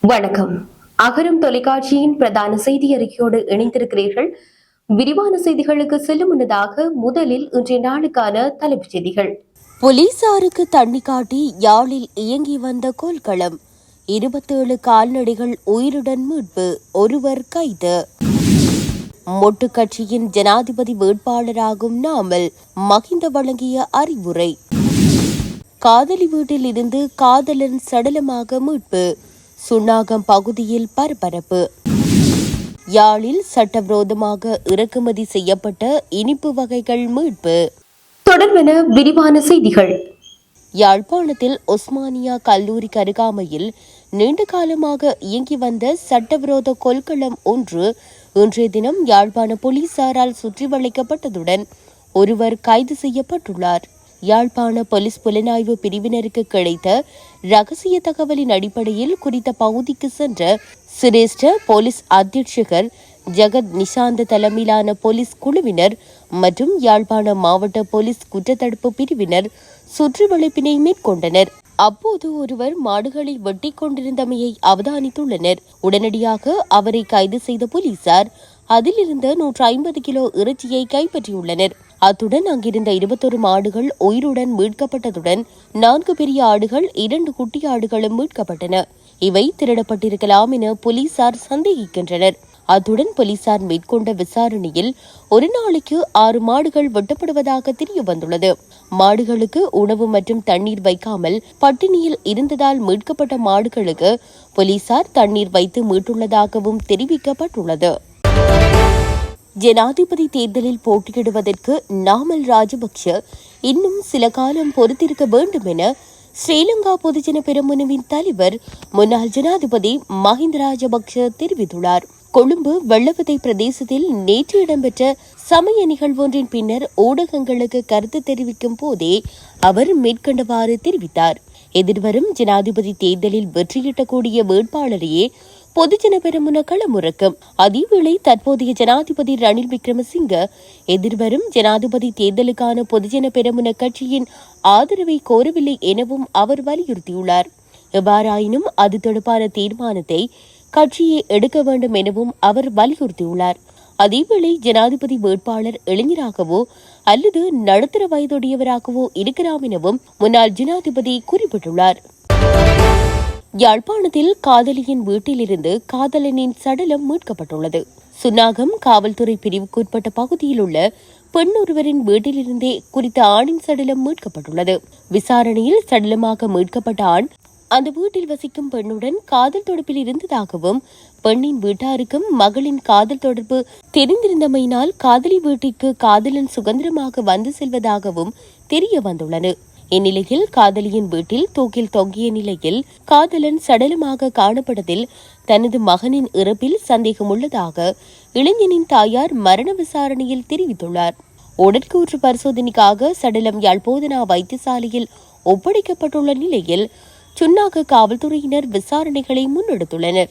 வணக்கம். அகரம் தொலைக்காட்சியின் பிரதான செய்தி அறிக்கையோடு இணைந்திருக்கிறீர்கள். விரிவான செய்திகளுக்கு செல்லும் முன்னதாக முதலில் இன்றைய நாளுக்கான தலைப்புச் செய்திகள். போலீசாருக்கு தண்ணி காட்டி யாழில் இயங்கி வந்த கோல்களம் இருபத்தேழு கால்நடைகள் உயிருடன் மீட்பு ஒருவர் கைது. மொட்டு கட்சியின் ஜனாதிபதி வேட்பாளராகும் நாமல் மகிந்த வழங்கிய அறிவுரை. காதலி வீட்டில் இருந்து காதலன் சடலமாக மீட்பு சுண்ணாகம் பகுதியில் பரபரப்பு. யாழில் சட்டவிரோதமாக இறக்குமதி செய்யப்பட்ட இனிப்பு வகைகள் மீட்பு. தொடர்பென விரிவான செய்திகள். யாழ்ப்பாணத்தில் ஒஸ்மானியா கல்லூரிக்கு அருகாமையில் நீண்ட காலமாக இயங்கி வந்த சட்டவிரோத கொள்களம் ஒன்று இன்றைய தினம் யாழ்ப்பாண போலீசாரால் சுற்றி வளைக்கப்பட்டதுடன் ஒருவர் கைது செய்யப்பட்டுள்ளார். யாழ்ப்பாண போலீஸ் புலனாய்வு பிரிவினருக்கு கிடைத்த ரகசிய தகவலின் அடிப்படையில் குறித்த பகுதிக்கு சென்ற சிரேஷ்ட போலீஸ் அத்தியட்சகர் ஜெகத் நிஷாந்த தலைமையிலான போலீஸ் குழுவினர் மற்றும் யாழ்ப்பாண மாவட்ட போலீஸ் குற்றத்தடுப்பு பிரிவினர் சுற்றுவளைப்பினை மேற்கொண்டனர். அப்போது ஒருவர் மாடுகளை வெட்டி கொண்டிருந்தமையை அவதானித்துள்ளனர். உடனடியாக அவரை கைது செய்த போலீசார் அதிலிருந்த நூற்று ஐம்பது கிலோ இறைச்சியை கைப்பற்றியுள்ளனர். அத்துடன் அங்கிருந்த இருபத்தொரு மாடுகள் உயிருடன் மீட்கப்பட்டதுடன் நான்கு பெரிய ஆடுகள் இரண்டு குட்டி ஆடுகளும் மீட்கப்பட்டன. இவை திருடப்பட்டிருக்கலாம் என போலீசார் சந்தேகிக்கின்றனர். அத்துடன் போலீசார் மேற்கொண்ட விசாரணையில் ஒரு நாளைக்கு ஆறு மாடுகள் வெட்டப்படுவதாக தெரிய வந்துள்ளது மாடுகளுக்கு உணவு மற்றும் தண்ணீர் வைக்காமல் பட்டினியில் இருந்ததால் மீட்கப்பட்ட மாடுகளுக்கு போலீசார் தண்ணீர் வைத்து மீட்டுள்ளதாகவும் தெரிவிக்கப்பட்டுள்ளது. ஜனாதிபதி தேர்தலில் போட்டியிடுவதற்கு நாமல் ராஜபக்ஷ இன்னும் சில காலம் பொறுத்திருக்க வேண்டும் என ஸ்ரீலங்கா பொதுஜன பெருமுனவின் தலைவர் முன்னாள் ஜனாதிபதி மஹிந்த ராஜபக்ஷ தெரிவித்துள்ளார். கொழும்பு வெள்ளவத்தை பிரதேசத்தில் நேற்று இடம்பெற்ற சமய நிகழ்வொன்றின் பின்னர் ஊடகங்களுக்கு கருத்து தெரிவிக்கும் போதே அவர் மேற்கண்டவாறு தெரிவித்தார். எதிர்வரும் ஜனாதிபதி தேர்தலில் வெற்றியிட்டக்கூடிய வேட்பாளரையே பொதுஜன பெருமுன களமுறக்கும். அதேவேளை தற்போதைய ஜனாதிபதி ரணில் விக்ரமசிங்க எதிர்வரும் ஜனாதிபதி தேர்தலுக்கான பொதுஜன பெருமுன கட்சியின் ஆதரவை கோரவில்லை எனவும் அவர் வலியுறுத்தியுள்ளார். எவ்வாறாயினும் அது தொடர்பான தீர்மானத்தை கட்சியை எடுக்க வேண்டும் எனவும் அவர் வலியுறுத்தியுள்ளார். அதேவேளை ஜனாதிபதி வேட்பாளர் இளைஞராகவோ அல்லது நடுத்தர வயதுடையவராகவோ இருக்கலாம் எனவும் முன்னாள் ஜனாதிபதி குறிப்பிட்டுள்ளார். யாழ்ப்பாணத்தில் காதலியின் வீட்டிலிருந்து காதலனின் சடலம் மீட்கப்பட்டுள்ளது. சுன்னாகம் காவல்துறை பிரிவுக்குட்பட்ட பகுதியில் உள்ள பெண் ஒருவரின் வீட்டிலிருந்தே குறித்த ஆணின் சடலம் மீட்கப்பட்டுள்ளது. விசாரணையில் சடலமாக மீட்கப்பட்ட ஆண் அந்த வீட்டில் வசிக்கும் பெண்ணுடன் காதல் தொடர்பில் இருந்ததாகவும் பெண்ணின் வீட்டாருக்கும் மகளின் காதல் தொடர்பு தெரிந்திருந்தமையினால் காதலி வீட்டிற்கு காதலன் சுதந்திரமாக வந்து செல்வதாகவும் தெரிய வந்துள்ளன. இந்நிலையில் காதலியின் வீட்டில் தூக்கில் தொங்கிய நிலையில் காதலன் சடலமாக காணப்பட்டதில் தனது மகனின் இறப்பில் சந்தேகம் உள்ளதாக இளைஞனின் தாயார் மரண விசாரணையில் தெரிவித்துள்ளார். உடற்கூற்று பரிசோதனைக்காக சடலம் யாழ்போதனா வைத்தியசாலையில் ஒப்படைக்கப்பட்டுள்ள நிலையில் சுன்னாக காவல்துறையினர் விசாரணைகளை முன்னெடுத்துள்ளனர்.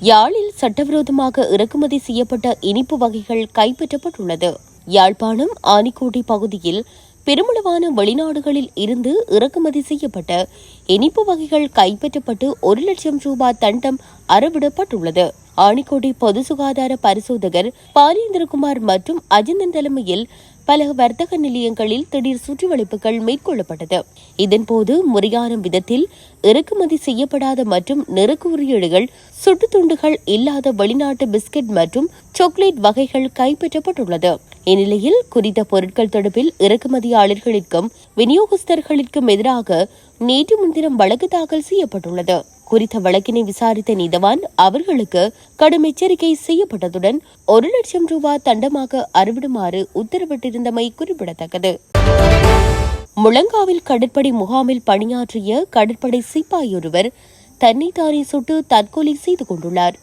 யாழில் சட்டவிரோதமாக இறக்குமதி செய்யப்பட்ட இனிப்பு வகைகள் கைப்பற்றப்பட்டுள்ளது. யாழ்ப்பாணம் ஆனிக்கோட்டை பகுதியில் பெருமளவான வெளிநாடுகளில் இருந்து இறக்குமதி செய்யப்பட்ட இனிப்பு வகைகள் கைப்பற்றப்பட்டு ஒரு லட்சம் ரூபாய் தண்டம் அறவிடப்பட்டுள்ளது. ஆணிக்கோட்டை பொது சுகாதார பரிசோதகர் பாலேந்திரகுமார் மற்றும் அஜந்தன் தலைமையில் பல வர்த்தக நிலையங்களில் திடீர் சுற்றிவளைப்புகள் மேற்கொள்ளப்பட்டது. இதன்போது முறையான விதத்தில் இறக்குமதி செய்யப்படாத மற்றும் நெருக்குரியீடுகள் சுட்டுத்துண்டுகள் இல்லாத வெளிநாட்டு பிஸ்கட் மற்றும் சாக்லேட் வகைகள் கைப்பற்றப்பட்டுள்ளது. இந்நிலையில் குறித்த பொருட்கள் தொடர்பில் இறக்குமதியாளர்களுக்கும் விநியோகஸ்தர்களுக்கும் எதிராக நேற்று முன்தினம் வழக்கு தாக்கல் செய்யப்பட்டுள்ளது. குறித்த வழக்கினை விசாரித்த நீதவான் அவர்களுக்கு கடும் எச்சரிக்கை செய்யப்பட்டதுடன் ஒரு லட்சம் ரூபாய் தண்டமாக அறிவிடுமாறு உத்தரவிட்டிருந்தமை குறிப்பிடத்தக்கது. முழங்காவில் கடற்படை முகாமில் பணியாற்றிய கடற்படை சிப்பாயொருவர் தன்னைத்தானே சுட்டு தற்கொலை செய்து கொண்டுள்ளார்.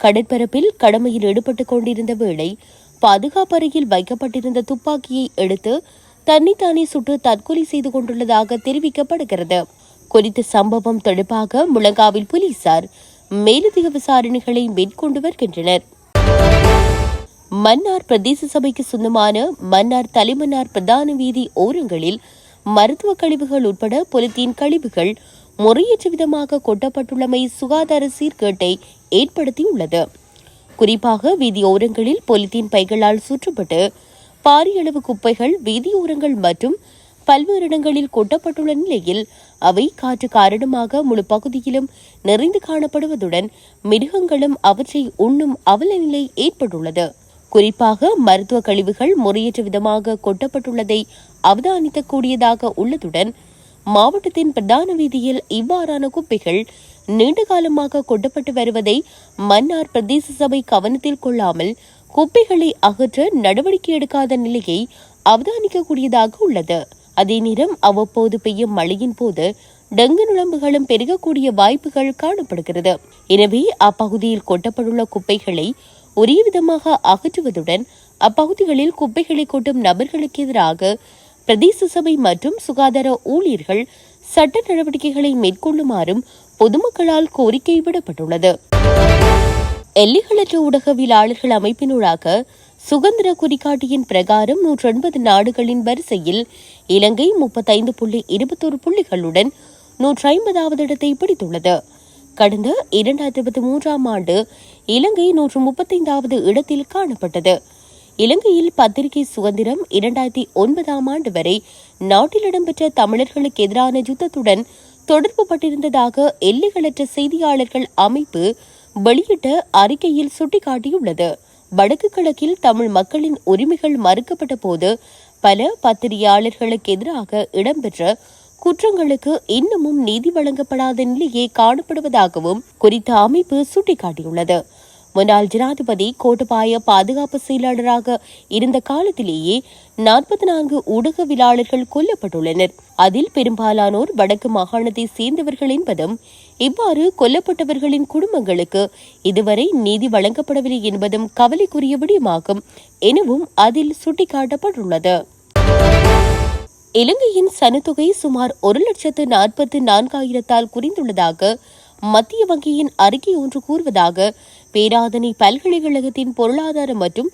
கடற்பரப்பில் கடமையில் ஈடுபட்டுக் கொண்டிருந்த வேளை பாதுகாப்பறையில் வைக்கப்பட்டிருந்த துப்பாக்கியை எடுத்து தன்னைத்தானே சுட்டு தற்கொலை செய்து கொண்டுள்ளதாக தெரிவிக்கப்படுகிறது. குறித்த சம்பவம் தொடர்பாக முழங்காவில் போலீசார் மேலதிக விசாரணைகளை மேற்கொண்டு வருகின்றனர். மன்னார் பிரதேச சபைக்கு சொந்தமான மன்னார் தலைமன்னார் பிரதான வீதி ஓரங்களில் மருத்துவ கழிவுகள் உட்பட பொலித்தீன் கழிவுகள் முறையற்ற விதமாக கொட்டப்பட்டுள்ளமை சுகாதார சீர்கேட்டை ஏற்படுத்தியுள்ளது. குறிப்பாக வீதியோரங்களில் பொலித்தீன் பைகளால் சுற்றப்பட்டு பாரியளவு குப்பைகள் வீதியோரங்கள் மற்றும் பல்வேறு இடங்களில் கொட்டப்பட்டுள்ள நிலையில் அவை காற்று காரணமாக முழு பகுதியிலும் நிறைந்து காணப்படுவதுடன் மிருகங்களும் அவற்றை உண்ணும் அவல நிலை ஏற்பட்டுள்ளது. குறிப்பாக மருத்துவ கழிவுகள் முறையற்ற விதமாக கொட்டப்பட்டுள்ளதை அவதானிக்கக்கூடியதாக உள்ளதுடன் மாவட்டத்தின் பிரதான வீதியில் இவ்வாறான குப்பைகள் நீண்ட காலமாக கொட்டப்பட்டு வருவதை மன்னார் பிரதேச சபை கவனத்தில் கொள்ளாமல் குப்பைகளை அகற்ற நடவடிக்கை எடுக்காத நிலையை அவதானிக்கக்கூடியதாக உள்ளது. அதே நேரம் அவ்வப்போது பெய்யும் மழையின் போது டெங்கு நுழம்புகளும் பெருகக்கூடிய வாய்ப்புகள் காணப்படுகிறது. எனவே அப்பகுதியில் கொட்டப்பட்டுள்ள குப்பைகளை ஒரே விதமாக அகற்றுவதுடன் அப்பகுதிகளில் குப்பைகளை கொட்டும் நபர்களுக்கு எதிராக பிரதேச சபை மற்றும் சுகாதார ஊழியர்கள் சட்ட நடவடிக்கைகளை மேற்கொள்ளுமாறும் பொதுமக்களால் கோரிக்கை விடப்பட்டுள்ளது. எல்லைகளற்ற ஊடகவியலாளர்கள் அமைப்பினூடாக சுதந்திர குறிகாட்டியின் பிரகாரம் நூற்றி நாடுகளின் வரிசையில் இலங்கை முப்பத்தைந்து புள்ளி இருபத்தொரு புள்ளிகளுடன் நூற்றி ஐம்பதாவது இடத்தை பிடித்துள்ளது. கடந்த இரண்டாயிரத்தி இருபத்தி மூன்றாம் ஆண்டு இலங்கை நூற்று முப்பத்தைந்தாவது இடத்தில் காணப்பட்டது. இலங்கையில் பத்திரிகை சுதந்திரம் இரண்டாயிரத்தி ஒன்பதாம் ஆண்டு வரை நாட்டில் இடம்பெற்ற தமிழர்களுக்கு எதிரான யுத்தத்துடன் தொடர்பு பட்டிருந்ததாக எல்லைகளற்ற செய்தியாளர்கள் அமைப்பு வெளியிட்ட அறிக்கையில் சுட்டிக்காட்டியுள்ளது. வடக்கு கிழக்கில் தமிழ் மக்களின் உரிமைகள் மறுக்கப்பட்ட போது பல பத்திரிகையாளர்களுக்கு எதிராக இடம்பெற்ற குற்றங்களுக்கு இன்னமும் நீதி வழங்கப்படாத நிலையே காணப்படுவதாகவும் குறித்த அமைப்பு சுட்டிக்காட்டியுள்ளது. முன்னாள் ஜனாதிபதி கோட்டபாய பாதுகாப்பு செயலாளராக இருந்த காலத்திலேயே நாற்பத்தி நான்கு ஊடகவியலாளர்கள் கொல்லப்பட்டுள்ளனர். அதில் பெரும்பாலானோர் வடக்கு மாகாணத்தை சேர்ந்தவர்கள் என்பதும் இவ்வாறு கொல்லப்பட்டவர்களின் குடும்பங்களுக்கு இதுவரை நீதி வழங்கப்படவில்லை என்பதும் கவலைக்குரிய விடயமாகும் எனவும் அதில் சுட்டிக்காட்டப்பட்டுள்ளது. இலங்கையின் சனத்தொகை சுமார் ஒரு லட்சத்து நாற்பத்து நான்காயிரத்தால் குறைந்துள்ளதாக மத்திய வங்கியின் அறிக்கை ஒன்று கூறுவதாக பேராதனை பல்கலைக்கழகத்தின் பொருளாதார மற்றும்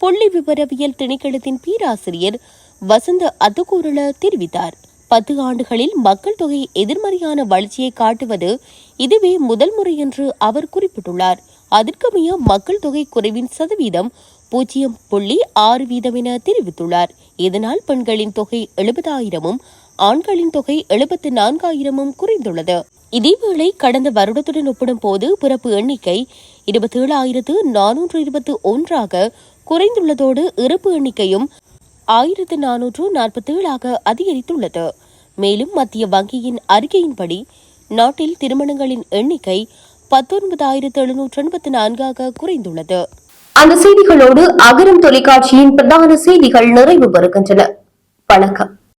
புள்ளி விவரவியல் திணைக்களத்தின் பேராசிரியர் வசந்த அத்துக்கூரல தெரிவித்தார். பத்து ஆண்டுகளில் மக்கள் தொகை எதிர்மறையான வளர்ச்சியை காட்டுவது இதுவே முதல் முறை என்று அவர் குறிப்பிட்டுள்ளார். அதற்கமைய மக்கள் தொகை குறைவின் சதவீதம் பூஜ்ஜியம் புள்ளி ஆறு வீதம் என தெரிவித்துள்ளார். இதனால் பெண்களின் தொகை எழுபதாயிரமும் ஆண்களின் தொகை எழுபத்து நான்காயிரமும் குறைந்துள்ளது. இதேவேளை கடந்த வருடத்துடன் ஒப்பிடும் போது பிறப்பு எண்ணிக்கை இருபத்தி ஏழாயிரத்து நானூற்று இருபத்தி ஒன்றாக குறைந்துள்ளதோடு இறப்பு எண்ணிக்கையும் ஆயிரத்து நானூற்று நாற்பத்தி ஏழாக அதிகரித்துள்ளது. மேலும் மத்திய வங்கியின் அறிக்கையின்படி நாட்டில் திருமணங்களின் எண்ணிக்கை பத்தொன்பதாயிரத்து எழுநூற்று எண்பத்தி நான்காக குறைந்துள்ளது. அந்த செய்திகளோடு அகரம் தொலைக்காட்சியின் பிரதான செய்திகள் நிறைவு பெறுகின்றன. வணக்கம்.